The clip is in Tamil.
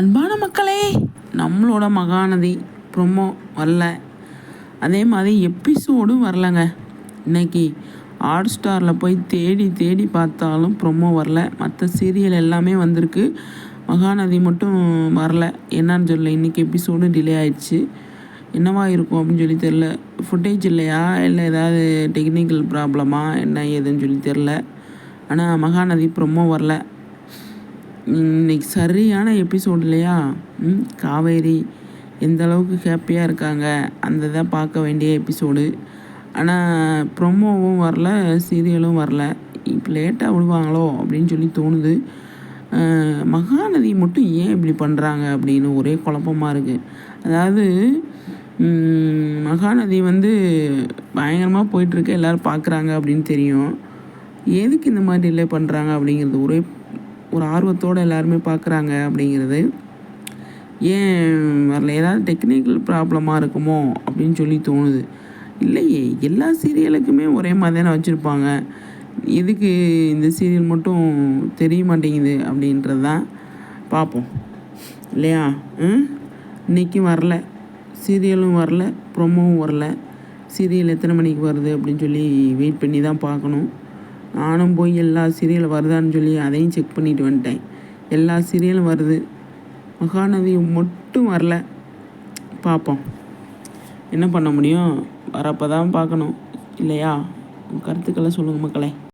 அன்பான மக்களே நம்மளோட மகாநதி ப்ரொமோ வரல. அதே மாதிரி எபிசோடும் வரலங்க. இன்னைக்கு ஹாட் ஸ்டாரில் போய் தேடி தேடி பார்த்தாலும் ப்ரொமோ வரல. மற்ற சீரியல் எல்லாமே வந்திருக்கு. மகாநதி மட்டும் வரல. என்னன்னு சொல்லல. இன்றைக்கி எபிசோடும் டிலே ஆயிடுச்சு. என்னவா இருக்கும் அப்படின்னு சொல்லி தெரில ஃபுட்டேஜ் இல்லையா? இல்லை ஏதாவது டெக்னிக்கல் ப்ராப்ளமா என்ன ஏதுன்னு சொல்லி தெரில ஆனால் மகாநதி ப்ரொமோ வரல. இன்னைக்கு சரியான எபிசோட் இல்லையா? ம் காவேரி எந்த அளவுக்கு ஹாப்பியாக இருக்காங்க? அந்த இதை பார்க்க வேண்டிய எபிசோடு ஆனால் ப்ரொமோவும் வரல சீரியலும் வரல. இப்போ லேட்டாக விடுவாங்களோ அப்படின்னு சொல்லி தோணுது. மகாநதி மட்டும் ஏன் இப்படி பண்ணுறாங்க அப்படின்னு ஒரே குழப்பமாக இருக்குது அதாவது மகாநதி வந்து பயங்கரமாக போயிட்டுருக்கு எல்லோரும் பார்க்குறாங்க அப்படின்னு தெரியும். எதுக்கு இந்த மாதிரி டிலே பண்ணுறாங்க அப்படிங்கிறது ஒரே ஒரு ஆர்வத்தோடு எல்லாருமே பார்க்குறாங்க அப்படிங்கிறது. ஏன் வரல ஏதாவது டெக்னிக்கல் ப்ராப்ளமாக இருக்குமோ அப்படின்னு சொல்லி தோணுது. இல்லையே எல்லா சீரியலுக்குமே ஒரே மாதிரி தானே வச்சுருப்பாங்க. எதுக்கு இந்த சீரியல் மட்டும் தெரிய மாட்டேங்குது அப்படின்றது தான் பார்ப்போம் இல்லையா? ம்? இன்றைக்கும் வரல. சீரியலும் வரல ப்ரொமோவும் வரல. சீரியல் எத்தனை மணிக்கு வருது அப்படின்னு சொல்லி வெயிட் பண்ணி தான் பார்க்கணும். நானும் போய் எல்லா சீரியல் வருதான்னு சொல்லி அதையும் செக் பண்ணிட்டு வந்துட்டேன். எல்லா சீரியலும் வருது. மகாநதி மட்டும் வரல. பார்ப்போம் என்ன பண்ண முடியும்? வரப்போ தான் பார்க்கணும். இல்லையா? கருத்துக்களை சொல்லுங்கள் மக்களே.